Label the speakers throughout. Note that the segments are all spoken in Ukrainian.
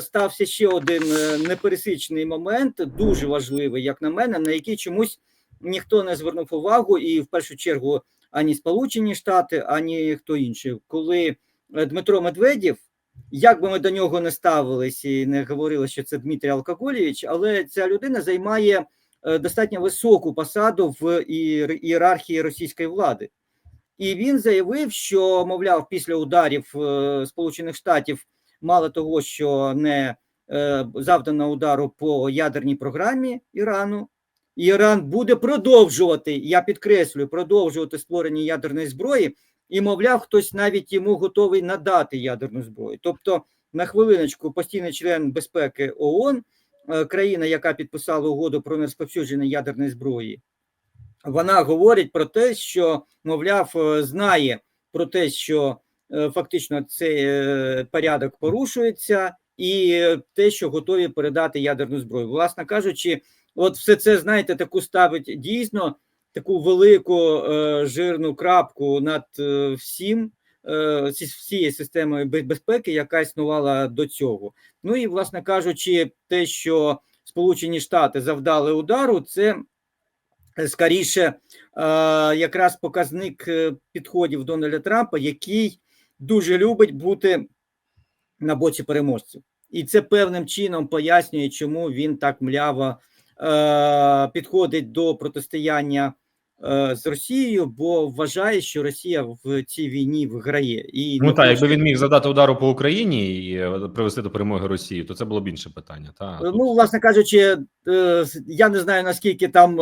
Speaker 1: стався ще один е, непересічний момент, дуже важливий, як на мене, на який чомусь ніхто не звернув увагу, і в першу чергу ані Сполучені Штати, ані хто інший. Коли е, Дмитро Медведєв, як би ми до нього не ставились і не говорили, що це Дмитрій Алкоголєвич, але ця людина займає е, достатньо високу посаду в ієрархії російської влади. І він заявив, що, мовляв, після ударів Сполучених Штатів, мало того, що не е, завдано удару по ядерній програмі Ірану, Іран буде продовжувати, я підкреслюю, продовжувати створення ядерної зброї, і, мовляв, хтось навіть йому готовий надати ядерну зброю. Тобто, на хвилиночку, постійний член безпеки ООН, е, країна, яка підписала угоду про нерозповсюдження ядерної зброї, вона говорить про те, що, мовляв, е, знає про те, що фактично цей е, порядок порушується, і е, те, що готові передати ядерну зброю. Власне кажучи, от все це знаєте, таку ставить дійсно таку велику е, жирну крапку над е, всім. е, всією системою безпеки, яка існувала до цього. Ну і, власне кажучи, те, що Сполучені Штати завдали удару, це е, скоріше е, якраз показник е, підходів Дональда Трампа, який дуже любить бути на боці переможців. І це певним чином пояснює, чому він так мляво е, підходить до протистояння з Росією, бо вважає, що Росія в цій війні виграє. І
Speaker 2: Ну так, якби він міг задати удару по Україні і е, привести до перемоги Росії, то це було б інше питання. Та
Speaker 1: Ну, власне кажучи, е, я не знаю наскільки там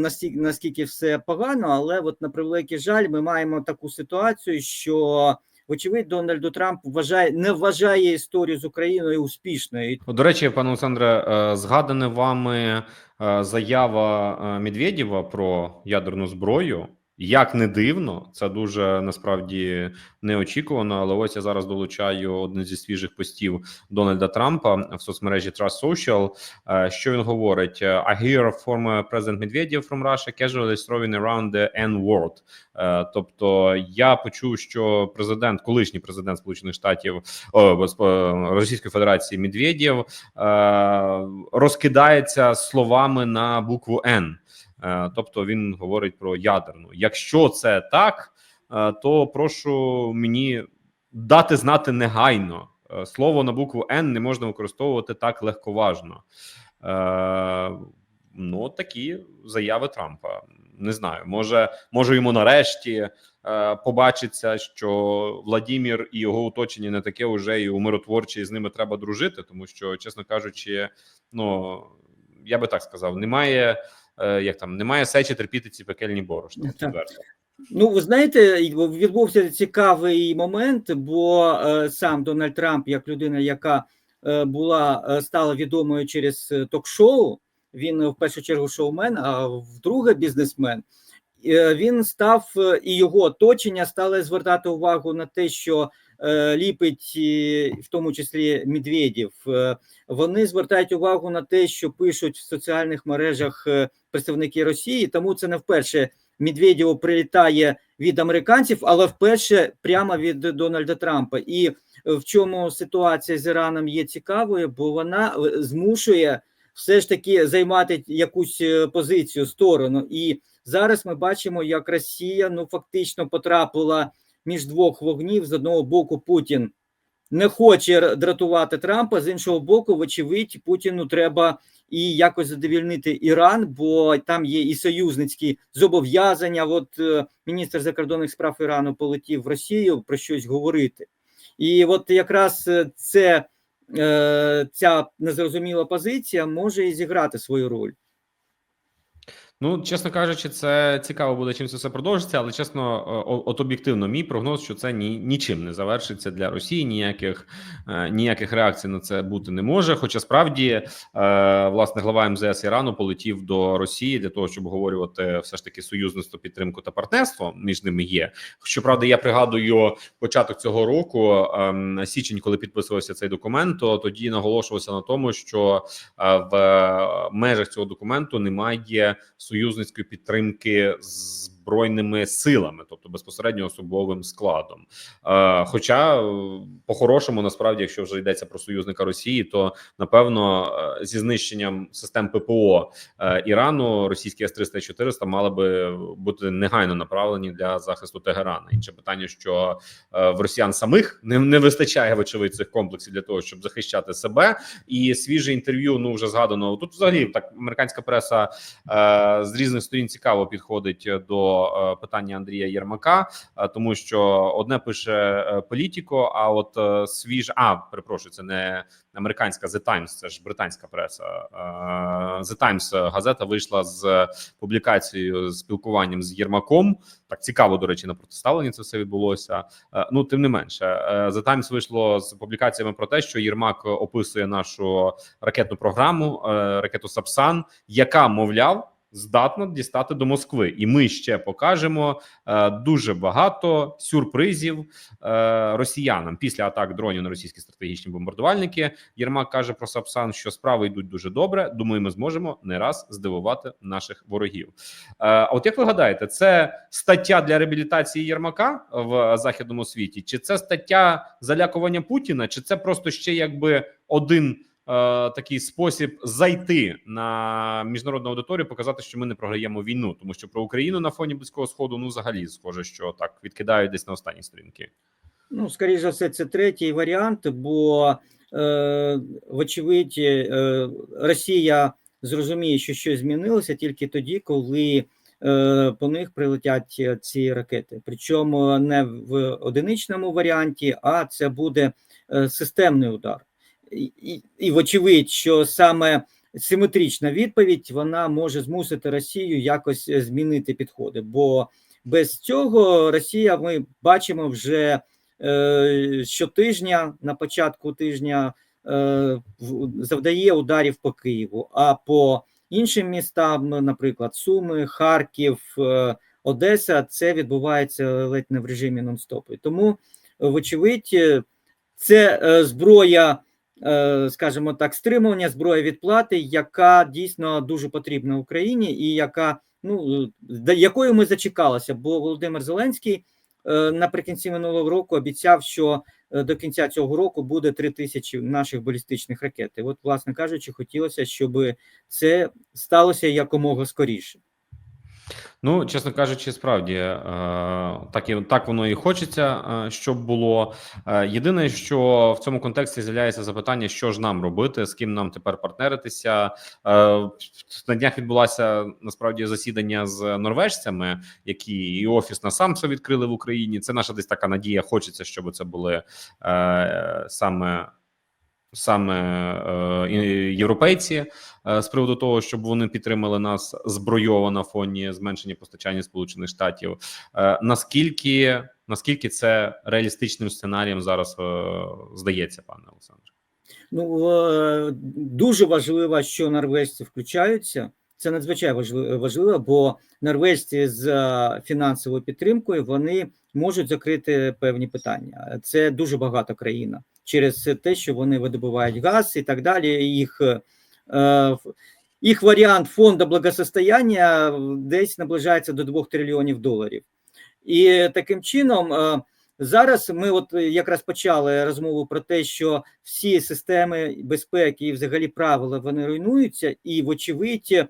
Speaker 1: наскільки, наскільки все погано, але от на превеликий жаль, ми маємо таку ситуацію, що вочевидь Дональду Трамп вважає не вважає історію з Україною успішною.
Speaker 2: До речі, пане Олександре, е, згадане вами е, заява е, Медведєва про ядерну зброю. Як не дивно, це дуже насправді неочікувано. Але ось я зараз долучаю один зі свіжих постів Дональда Трампа в соцмережі Trust Social. Е, Що він говорить? I hear former President Medvedev from Russia casually throwing around the N-word. Е, Тобто, я почув, що президент, колишній президент Сполучених Штатів о, Російської Федерації Медведєв е, розкидається словами на букву Н. Е, Тобто він говорить про ядерну. Якщо це так, е, то прошу мені дати знати негайно. Е, Слово на букву Н не можна використовувати так легковажно. Ну, такі заяви Трампа. Не знаю, може, може йому нарешті е, побачиться, що Владімір і його оточення не таке вже і умиротворче, і з ними треба дружити, тому що, чесно кажучи, ну я би так сказав, немає як там, немає сечі терпіти ці пекельні відверто.
Speaker 1: Ну, ви знаєте, відбувся цікавий момент, бо е, сам Дональд Трамп, як людина, яка е, була е, стала відомою через е, ток-шоу, він е, в першу чергу шоумен, а вдруге бізнесмен. Е, Він став е, і його оточення стали звертати увагу на те, що е, ліпить, в тому числі Медведєв. Е, Вони звертають увагу на те, що пишуть в соціальних мережах е, представники Росії, тому це не вперше. Медведєву прилітає від американців, але вперше прямо від Дональда Трампа. І в чому ситуація з Іраном є цікавою, бо вона е, змушує все ж таки займати якусь е, позицію сторону. І зараз ми бачимо, як Росія ну фактично потрапила між двох вогнів. З одного боку, Путін не хоче дратувати Трампа, з іншого боку, вочевидь, Путіну треба і якось задовільнити Іран, бо там є і союзницькі зобов'язання. От е, міністр закордонних справ Ірану полетів в Росію про щось говорити. І от якраз е, це е, ця незрозуміла позиція може і зіграти свою роль.
Speaker 2: Ну, чесно кажучи, це цікаво буде, чим це все продовжиться, але чесно, от об'єктивно, мій прогноз, що це ні, нічим не завершиться для Росії. Ніяких е, ніяких реакцій на це бути не може. Хоча справді, е, власне, глава МЗС Ірану полетів до Росії для того, щоб обговорювати все ж таки союзництво, підтримку та партнерство між ними є. Щоправда, я пригадую початок цього року, ем, січень, коли підписувався цей документ, то тоді наголошувався на тому, що е, в межах цього документу немає союзницької підтримки з збройними силами, тобто безпосередньо особовим складом. Е, Хоча, е, по-хорошому, насправді, якщо вже йдеться про союзника Росії, то напевно е, зі знищенням систем ППО е, Ірану російські С-300 і 400 мали би бути негайно направлені для захисту Тегерана. Інше питання, що е, в росіян самих не, не вистачає вочевидь цих комплексів для того, щоб захищати себе. І свіже інтерв'ю, ну вже згадано тут. Взагалі так американська преса е, з різних сторін цікаво підходить до е, питання Андрія Єрмака, е, тому що одне пише е, Політіко, а от свіж, а перепрошую, це не американська The Times, це ж британська преса. The Times газета вийшла з публікацією з спілкуванням з Єрмаком. Так цікаво, до речі, на протиставленні це все відбулося. Ну, тим не менше, The Times вийшло з публікаціями про те, що Єрмак описує нашу ракетну програму, ракету Сапсан, яка мовляв. Здатна дістати до Москви, і ми ще покажемо е, дуже багато сюрпризів е, росіянам після атак дронів на російські стратегічні бомбардувальники. Єрмак каже про Сапсан, що справи йдуть дуже добре. Думаю, ми зможемо не раз здивувати наших ворогів. Е, а от як ви гадаєте, це стаття для реабілітації Єрмака в західному світі, чи це стаття залякування Путіна, чи це просто ще якби один такий спосіб зайти на міжнародну аудиторію, показати, що ми не програємо війну, тому що про Україну на фоні близького сходу ну взагалі схоже, що так відкидають десь на останні сторінки.
Speaker 1: Ну, скоріш за все, це третій варіант, бо, е, вочевидь, е, Росія зрозуміє, що щось змінилося тільки тоді, коли е, по них прилетять е, ці ракети. Причому не в одиничному варіанті, а це буде е, системний удар. І, і, вочевидь, що саме симетрична відповідь вона може змусити Росію якось е, змінити підходи. Бо без цього Росія, ми бачимо вже е, щотижня на початку тижня е, завдає ударів по Києву, а по іншим містам, наприклад, Суми, Харків, е, Одеса, це відбувається ледь не в режимі нон-стопу. Тому, вочевидь, е, це е, зброя, скажімо так, стримування, зброя відплати, яка дійсно дуже потрібна Україні, і яка ну до якої ми зачекалися, бо Володимир Зеленський е, наприкінці минулого року обіцяв, що е, до кінця цього року буде 3 тисячі наших балістичних ракет. І от, власне кажучи, хотілося, щоб це сталося якомога скоріше.
Speaker 2: Ну, чесно кажучи, справді е, так і так воно і хочеться, е, щоб було. Е, Єдине, що в цьому контексті з'являється запитання, що ж нам робити, з ким нам тепер партнеритися. На днях відбулося насправді засідання з норвежцями, які і офіс на самсо відкрили в Україні. Це наша десь така надія. Хочеться, щоб це були саме. Саме е, європейці е, з приводу того, щоб вони підтримали нас збройово на фоні зменшення постачання Сполучених Штатів. Е, Наскільки наскільки це реалістичним сценарієм зараз здається, пане Олександре?
Speaker 1: Ну дуже важливо, що норвежці включаються. Це надзвичайно важливо, бо норвежці з е, фінансовою підтримкою вони можуть закрити певні питання. Це дуже багата країна через те, що вони видобувають газ і так далі. Їх е, їх варіант фонду благосостояння десь наближається до 2 трильйонів доларів. І таким чином. е, Зараз ми от якраз почали розмову про те, що всі системи безпеки і взагалі правила вони руйнуються, і вочевидь е,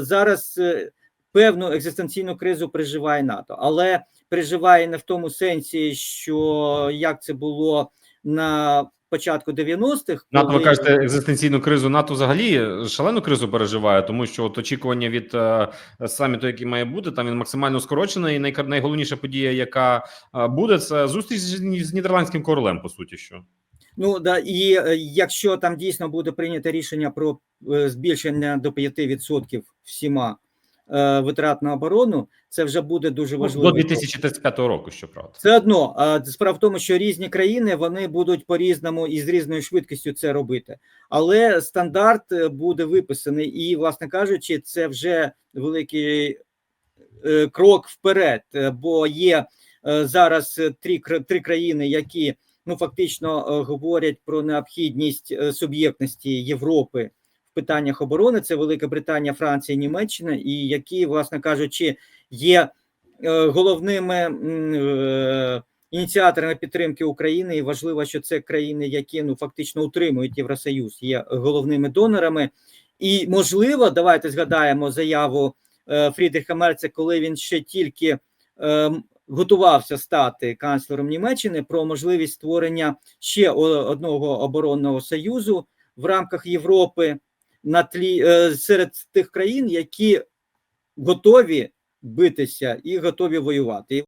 Speaker 1: зараз е, певну екзистенційну кризу переживає НАТО, але переживає не в тому сенсі, що як це було на початку 90-х.
Speaker 2: НАТО, ви кажете, екзистенційну кризу НАТО взагалі шалену кризу переживає, тому що от очікування від е, саміту, який має бути, там він максимально скорочений. І найка- найголовніша подія, яка е, буде, це зустріч з, з нідерландським королем. По суті, що
Speaker 1: Ну да, і е, якщо там дійсно буде прийнято рішення про е, збільшення до 5% всіма е, витрат на оборону, це вже буде дуже
Speaker 2: Ну,
Speaker 1: важливо.
Speaker 2: до 2035 року, щоправда.
Speaker 1: Все одно а, справа в тому, що різні країни вони будуть по різному і з різною швидкістю це робити, але стандарт буде виписаний, і, власне кажучи, це вже великий крок вперед, бо є зараз три, три країни, які ну фактично е, говорять про необхідність е, суб'єктності Європи в питаннях оборони. Це Велика Британія, Франція, Німеччина, і які, власне кажучи, є е, головними ініціаторами підтримки України, і важливо, що це країни, які ну фактично утримують Євросоюз, є головними донорами. І можливо, давайте згадаємо заяву Фрідріха Мерца, коли він ще тільки е, м, готувався стати канцлером Німеччини про можливість створення ще одного оборонного союзу в рамках Європи на тлі е, серед тих країн, які готові битися і готові воювати.